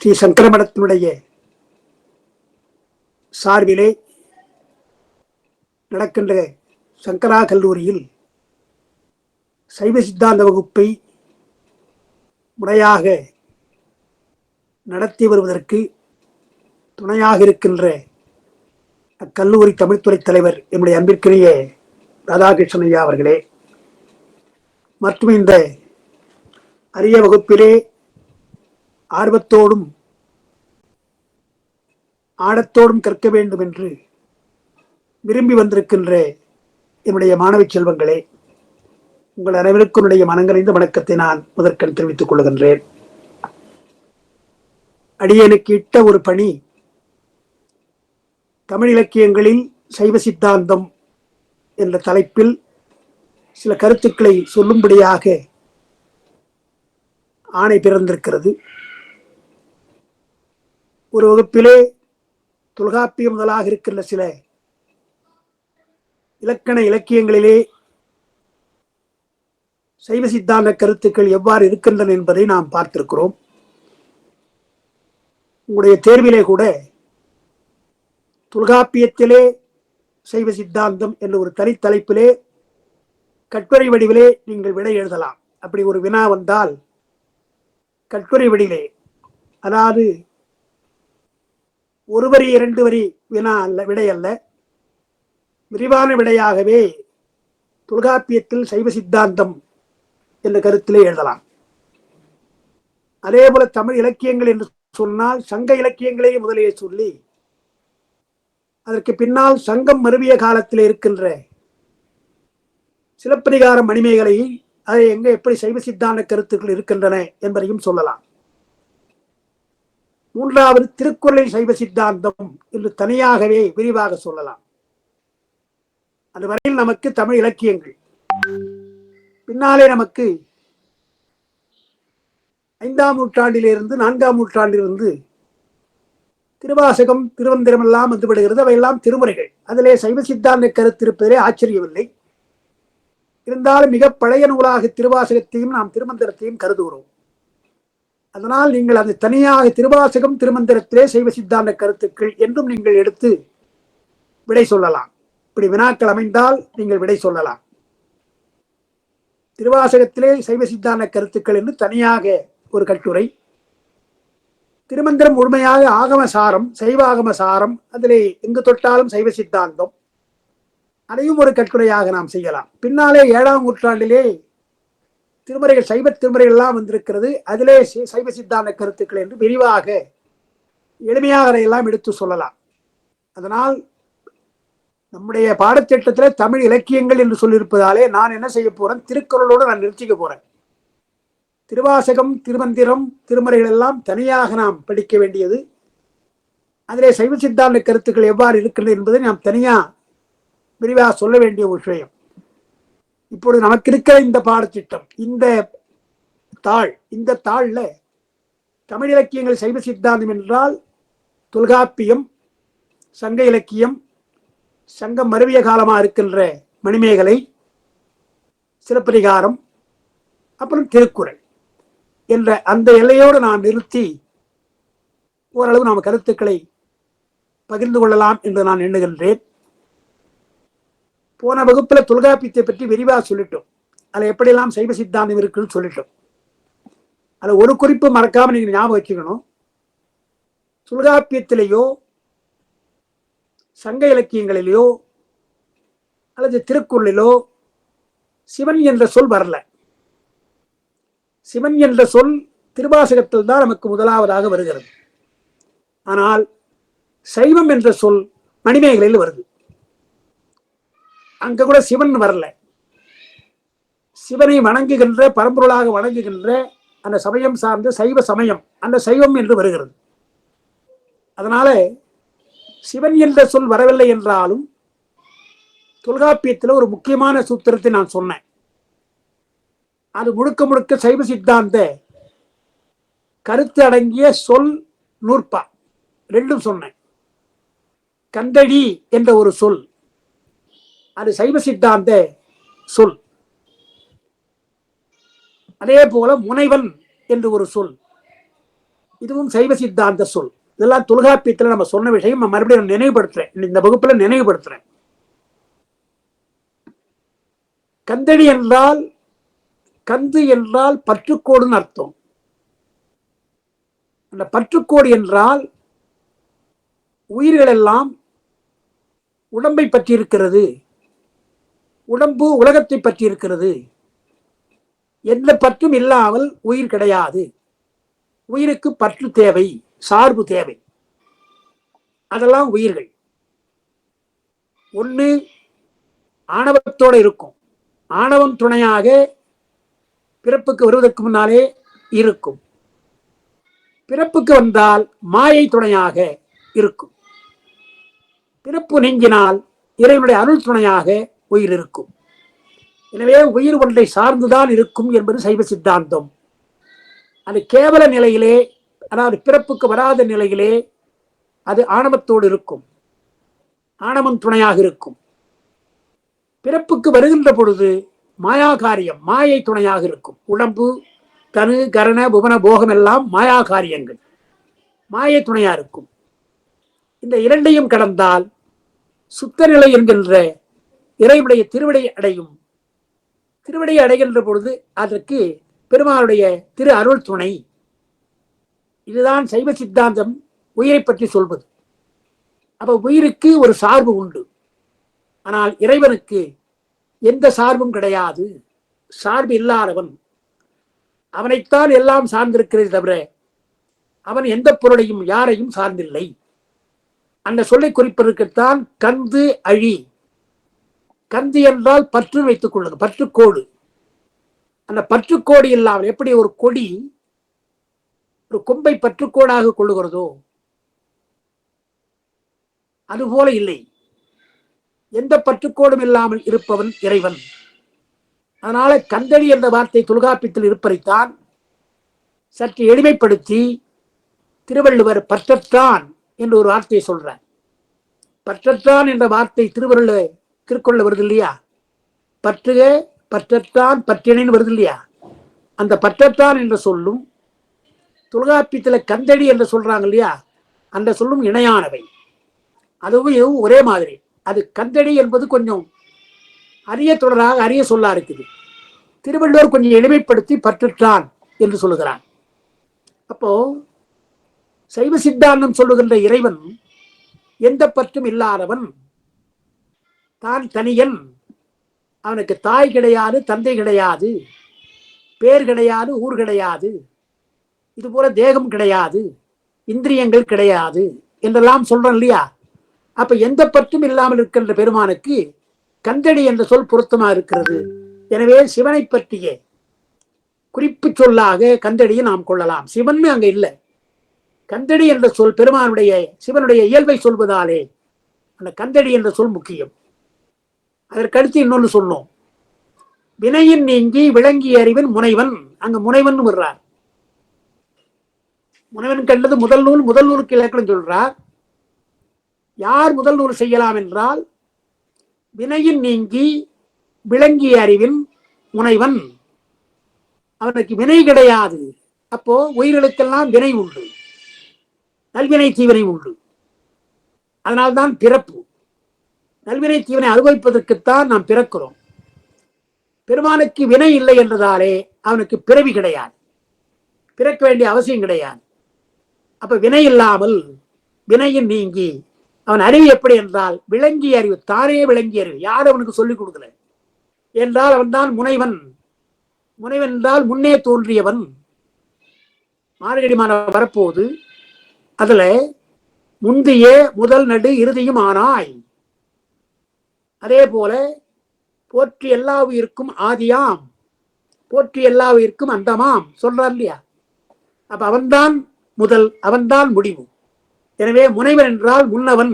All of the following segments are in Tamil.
ஸ்ரீ சங்கரமடத்தினுடைய சார்பிலே நடக்கின்ற சங்கரா கல்லூரியில் சைவ சித்தாந்த வகுப்பை முறையாக நடத்தி வருவதற்கு துணையாக இருக்கின்ற அக்கல்லூரி தமிழ்துறை தலைவர் என்னுடைய அன்பிற்குரிய ராதாகிருஷ்ணன் ஐயா அவர்களே மற்றும் இந்த அரிய வகுப்பிலே ஆர்வத்தோடும் ஆடத்தோடும் கற்க வேண்டும் என்று விரும்பி வந்திருக்கின்ற என்னுடைய மாணவ செல்வங்களே உங்கள் அனைவருக்கும் என்னுடைய மனங்கரைந்த வணக்கத்தை நான் முதற்கண் தெரிவித்துக் கொள்கின்றேன். அடியனுக்கு இட்ட ஒரு பணி தமிழ் இலக்கியங்களில் சைவ சித்தாந்தம் என்ற தலைப்பில் சில கருத்துக்களை சொல்லும்படியாக ஆணை பிறந்திருக்கிறது. ஒரு வகுப்பிலே தொல்காப்பிய முதலாக இருக்கின்ற சில இலக்கண இலக்கியங்களிலே சைவ சித்தாந்த கருத்துக்கள் எவ்வாறு இருக்கின்றன என்பதை நாம் பார்த்திருக்கிறோம். உங்களுடைய தேர்விலே கூட தொல்காப்பியத்திலே சைவ சித்தாந்தம் என்ற ஒரு தனித்தலைப்பிலே கட்டுரை வடிவிலே நீங்கள் விடை எழுதலாம். அப்படி ஒரு வினா வந்தால் கட்டுரை வடிவிலே அதாவது ஒரு வரி இரண்டு வரி வினா அல்ல விடை அல்ல. விரிவான விடையாகவே தொல்காப்பியத்தில் சைவ சித்தாந்தம் என்ற கருத்திலே எழுதலாம். அதே போல தமிழ் இலக்கியங்கள் என்று சொன்னால் சங்க இலக்கியங்களே முதலே சொல்லி அதற்கு பின்னால் சங்கம் மருவிய காலத்தில் இருக்கின்ற சிலப்பதிகார மணிமேகலை அதை எங்கே எப்படி சைவ சித்தாந்த கருத்துக்கள் இருக்கின்றன என்பதையும் சொல்லலாம். மூன்றாவது திருக்குறளில் சைவ சித்தாந்தம் என்று தனியாகவே விரிவாக சொல்லலாம். அது வரையில் நமக்கு தமிழ் இலக்கியங்கள். பின்னாலே நமக்கு ஐந்தாம் நூற்றாண்டிலிருந்து நான்காம் நூற்றாண்டிலிருந்து திருவாசகம் திருவந்திரம் எல்லாம் வந்துவிடுகிறது அவையெல்லாம் திருமுறைகள். அதிலே சைவ சித்தாந்த கருத்து இருப்பதிலே ஆச்சரியமில்லை. இருந்தாலும் மிக பழைய நூலாக திருவாசகத்தையும் நாம் திருமந்திரத்தையும் கருதுகிறோம். அதனால் நீங்கள் அது தனியாக திருவாசகம் திருமந்திரத்திலே சைவ சித்தாந்த கருத்துக்கள் என்றும் நீங்கள் எடுத்து விடை சொல்லலாம். இப்படி வினாக்கள் அமைந்தால் நீங்கள் விடை சொல்லலாம். திருவாசகத்திலே சைவ சித்தாந்த கருத்துக்கள் என்று தனியாக ஒரு கட்டுரை. திருமந்திரம் முழுமையாக ஆகம சாரம் சைவாகம சாரம் அதிலே எங்கு தொட்டாலும் சைவ சித்தாந்தம். அதையும் ஒரு கட்டுரையாக நாம் செய்யலாம். பின்னாலே ஏழாம் நூற்றாண்டிலே திருமுறைகள் சைவ திருமுறைகள் எல்லாம் வந்திருக்கிறது. அதிலே சி- சைவ சித்தாந்த கருத்துக்கள் என்று விரிவாக எளிமையாக அதையெல்லாம் எடுத்து சொல்லலாம். அதனால் நம்முடைய பாடத்திட்டத்தில் தமிழ் இலக்கியங்கள் என்று சொல்லியிருப்பதாலே நான் என்ன செய்ய போறேன்? திருக்குறளோடு நான் நிறுத்திக்க போறேன். திருவாசகம் திருமந்திரம் திருமறைகள் எல்லாம் தனியாக நாம் படிக்க வேண்டியது. அதிலே சைவ சித்தாந்த கருத்துக்கள் எவ்வாறு இருக்கின்றன என்பதை நாம் தனியாக விரிவாக சொல்ல வேண்டிய ஒரு விஷயம். இப்பொழுது நமக்கு இருக்கிற இந்த பாடத்திட்டம் இந்த தாள் இந்த தாள்ல தமிழ் இலக்கியங்கள் சைவ சித்தாந்தம் என்றால் தொல்காப்பியம் சங்க இலக்கியம் சங்கம் மருவிய காலமா இருக்கின்ற மணிமேகலை சிறப்பதிகாரம் அப்புறம் திருக்குறள் என்ற அந்த எல்லையோடு நாம் நிறுத்தி ஓரளவு நாம் கருத்துக்களை பகிர்ந்து கொள்ளலாம் என்று நான் எண்ணுகின்றேன். போன வகுப்புல தொல்காப்பியத்தை பற்றி விரிவாக சொல்லிட்டோம். அதுல எப்படியெல்லாம் சைவ சித்தாந்தம் இருக்குன்னு சொல்லிட்டோம். அதுல ஒரு குறிப்பு மறக்காம நீங்க ஞாபகம் வச்சுக்கணும். தொல்காப்பியத்திலேயோ சங்க இலக்கியங்களிலேயோ அல்லது திருக்குறளிலோ சிவன் என்ற சொல் வரல. சிவன் என்ற சொல் திருவாசகத்தில் தான் நமக்கு முதலாவதாக வருகிறது. ஆனால் சைவம் என்ற சொல் மணிமேகலையில் வருது. அங்க கூட சிவன் வரல. சிவனை வணங்குகின்ற பரம்பொருளாக வணங்குகின்ற அந்த சமயம் சார்ந்த சைவ சமயம் அந்த சைவம் என்று வருகிறது. அதனால சிவன் என்ற சொல் வரவில்லை என்றாலும் தொல்காப்பியத்தில் ஒரு முக்கியமான சூத்திரத்தை நான் சொன்னேன். அது முழுக்க முழுக்க சைவ சித்தாந்த கருத்து அடங்கிய சொல் நூற்பா. ரெண்டும் சொன்னேன். கந்தடி என்ற ஒரு சொல். அது சைவ சித்தாந்த சொல். அதே போல முனைவன் என்று ஒரு சொல். இதுவும் சைவ சித்தாந்த சொல். இதெல்லாம் தொல்காப்பியத்தில் நம்ம சொன்ன விஷயம் நான் மறுபடியும் நினைவுபடுத்துறேன். இந்த வகுப்புல நினைவுபடுத்துறேன். கந்தடி என்றால் கந்து என்றால் பற்றுக்கோடுன்னு அர்த்தம். அந்த பற்றுக்கோடு என்றால் உயிர்கள் எல்லாம் உடம்பை பற்றி இருக்கிறது உடம்பு உலகத்தை பற்றி இருக்கிறது. எந்த பற்றும் இல்லாமல் உயிர் கிடையாது. உயிருக்கு பற்று தேவை சார்பு தேவை. அதெல்லாம் உயிர்கள். ஒன்று ஆணவத்தோடு இருக்கும். ஆணவம் துணையாக பிறப்புக்கு வருவதற்கு முன்னாலே இருக்கும். பிறப்புக்கு வந்தால் மாயை துணையாக இருக்கும். பிறப்பு நெஞ்சினால் இறைவனுடைய அருள் துணையாக உயிர் இருக்கும். எனவே உயிர் ஒன்றை சார்ந்துதான் இருக்கும் என்பது சைவ சித்தாந்தம். அது கேவல நிலையிலே அதாவது பிறப்புக்கு வராத நிலையிலே அது ஆணவத்தோடு இருக்கும். ஆணவம் துணையாக இருக்கும். பிறப்புக்கு வருகின்ற பொழுது மாயாகாரியம் மாயை துணையாக இருக்கும். உடம்பு தனு கரண புவன போகம் எல்லாம் மாயாகாரியங்கள். மாயை துணையா இருக்கும். இந்த இரண்டையும் கடந்தால் சுத்த நிலை என்கின்ற இறைவனுடைய திருவிடை அடையும். திருவிடை அடைகின்ற பொழுது அதற்கு பெருமாளுடைய திரு அருள் துணை. இதுதான் சைவ சித்தாந்தம் உயிரை பற்றி சொல்வது. அப்ப உயிருக்கு ஒரு சார்பு உண்டு. ஆனால் இறைவனுக்கு எந்த சார்பும் கிடையாது. சார்பு இல்லாதவன். அவனைத்தான் எல்லாம் சார்ந்திருக்கிறது தவிர அவன் எந்த பொருளையும் யாரையும் சார்ந்தில்லை. அந்த சொல்லை குறிப்பதற்குத்தான் கந்து அழி கந்தி என்றால் பற்று வைத்துக் கொள்ளுங்க பற்றுக்கோடு. அந்த பற்றுக்கோடு இல்லாமல் எப்படி ஒரு கொடி ஒரு கொம்பை பற்றுக்கோடாக கொள்ளுகிறதோ அதுபோல இல்லை. எந்த பற்றுக்கோடும் இல்லாமல் இருப்பவன் இறைவன். அதனால கந்தளி என்ற வார்த்தை தொல்காப்பியத்தில் இருப்பதைத்தான் சற்று எளிமைப்படுத்தி திருவள்ளுவர் பற்றத்தான் என்று ஒரு வார்த்தையை சொல்றார். பற்றத்தான் என்ற வார்த்தை திருவள்ளுவர் திருக்குறள் வருது இல்லையா பற்றுக பற்றத்தான் பற்றினேன்னு வருது இல்லையா அந்த பற்றத்தான் என்ற சொல்லும் தொல்காப்பியத்தில் கந்தடி என்று சொல்றாங்க இல்லையா அந்த சொல்லும் இணையானவை. அதுவும் ஒரே மாதிரி. அது கந்தடி என்பது கொஞ்சம் அரிய தொடராக அரிய சொல்லா இருக்குது. திருவள்ளுவர் கொஞ்சம் எளிமைப்படுத்தி பற்றுற்றான் என்று சொல்லுகிறான் அப்போ சைவ சித்தாந்தம் சொல்லுகின்ற இறைவன் எந்த பற்றும் இல்லாதவன் தான் தனியன். அவனுக்கு தாய் கிடையாது தந்தை கிடையாது பேர் கிடையாது ஊர் கிடையாது. இது போல தேகம் கிடையாது இந்திரியங்கள் கிடையாது என்றெல்லாம் சொல்றோம் இல்லையா? அப்ப எந்த பற்றும் இல்லாமல் இருக்கின்ற பெருமானுக்கு கந்தடி என்ற சொல் பொருத்தமா இருக்கிறது? எனவே சிவனை பற்றிய குறிப்பு சொல்லாக கந்தடியை நாம் கொள்ளலாம். சிவன் அங்க இல்லை. கந்தடி என்ற சொல் பெருமானுடைய சிவனுடைய இயல்பை சொல்வதாலே அந்த கந்தடி என்ற சொல் முக்கியம். அதற்கடுத்து இன்னொன்று சொன்னோம். வினையின் நீங்கி விளங்கிய அறிவின் முனைவன் அங்க முனைவன் வர்றார் முனைவன் கண்டது முதல் நூல் முதல் நூலுக்கு இலக்கணம் சொல்றார். யார் முதல் நூல் செய்யலாம் என்றால் வினையின் நீங்கி விளங்கிய அறிவின் முனைவன். அவனுக்கு வினை கிடையாது. அப்போ உயிர்களுக்கெல்லாம் வினை உண்டு. நல்வினை தீவினை உண்டு. அதனால்தான் பிறப்பு. நல்வினை தீவனை அனுபவிப்பதற்குத்தான் நாம் பிறக்கிறோம். பெருமானுக்கு வினை இல்லை என்றதாலே அவனுக்கு பிறவி கிடையாது. பிறக்க வேண்டிய அவசியம் கிடையாது. அப்ப வினை இல்லாமல் வினையும் நீங்கி அவன் அறிவு எப்படி என்றால் விளங்கிய அறிவு தானே விளங்கிய அறிவு யாரும் அவனுக்கு சொல்லிக் கொடுக்கல. என்றால் அவன்தான் முனைவன். முனைவன் என்றால் முன்னே தோன்றியவன். மார்கழி மாதம் வரப்போது அதுல முந்தைய முதல் நடு இறுதியும் ஆனாய். அதே போல போற்றி எல்லா உயிருக்கும் ஆதியாம் போற்றி எல்லா உயிருக்கும் அந்தமாம் சொல்றான் இல்லையா? அப்ப அவன்தான் முதல் அவன்தான் முடிவு. எனவே முனைவர் என்றால் முன்னவன்.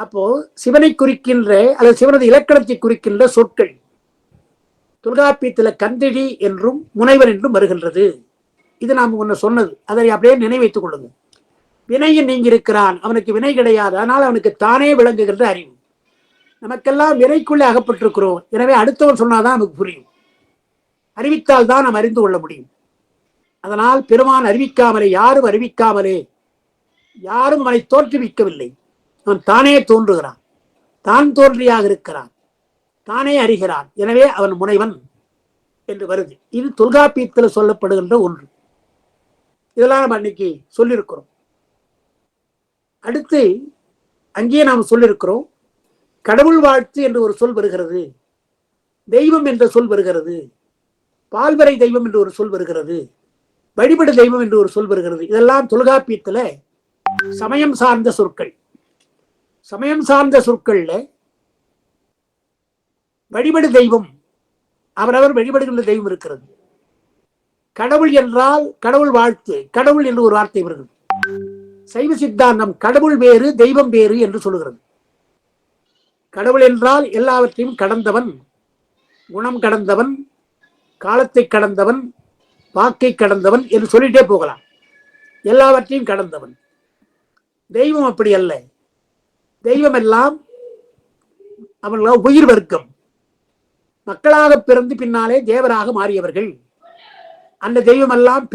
அப்போ சிவனை குறிக்கின்ற அல்லது சிவனது இலக்கணத்தை குறிக்கின்ற சொற்கள் தொல்காப்பியத்துல கந்திடி என்றும் முனைவர் என்றும் வருகின்றது. இது நாம் ஒன்று சொன்னது. அதை அப்படியே நினைவைத்துக் கொள்ளுங்கள். வினையின் நீங்கி இருக்கிறான் அவனுக்கு வினை கிடையாது. ஆனால் அவனுக்கு தானே விளங்குகின்ற அறிவு. நமக்கெல்லாம் விரைக்குள்ளே அகப்பட்டிருக்கிறோம். எனவே அடுத்தவன் சொன்னாதான் நமக்கு புரியும். அறிவித்தால் தான் நாம் அறிந்து கொள்ள முடியும். அதனால் பெருமான் அறிவிக்காமலே யாரும் அறிவிக்காமலே யாரும் அவனை தோற்றுவிக்கவில்லை அவன் தானே தோன்றுகிறான். தான் தோன்றியாக இருக்கிறான். தானே அறிகிறான். எனவே அவன் முனைவன் என்று வருது. இது தொல்காப்பியத்தில் சொல்லப்படுகின்ற ஒன்று. இதெல்லாம் நம்ம அன்னைக்கு சொல்லியிருக்கிறோம். அடுத்து அங்கேயே நாம் சொல்லியிருக்கிறோம். கடவுள் வாழ்த்து என்று ஒரு சொல் வருகிறது. தெய்வம் என்ற சொல் வருகிறது. பால்வரை தெய்வம் என்று ஒரு சொல் வருகிறது. வழிபடு தெய்வம் என்று ஒரு சொல் வருகிறது. இதெல்லாம் தொல்காப்பியத்துல சமயம் சார்ந்த சொற்கள். சமயம் சார்ந்த சொற்கள்ல வழிபடு தெய்வம் அவரவர் வழிபடுகின்ற தெய்வம் இருக்கிறது. கடவுள் என்றால் கடவுள் வாழ்த்து கடவுள் என்று ஒரு வார்த்தை வருகிறது. சைவ சித்தாந்தம் கடவுள் வேறு தெய்வம் வேறு என்று சொல்லுகிறது. கடவுள் என்றால் எல்லாவற்றையும் கடந்தவன் குணம் கடந்தவன் காலத்தை கடந்தவன் வாக்கை கடந்தவன் என்று சொல்லிட்டே போகலாம். எல்லாவற்றையும் கடந்தவன். தெய்வம் அப்படி அல்ல. தெய்வம் எல்லாம் அவர்களால் உயிர் வர்க்கம். மக்களாக பிறந்து பின்னாலே தேவராக மாறியவர்கள். அந்த தெய்வம் எல்லாம் பிற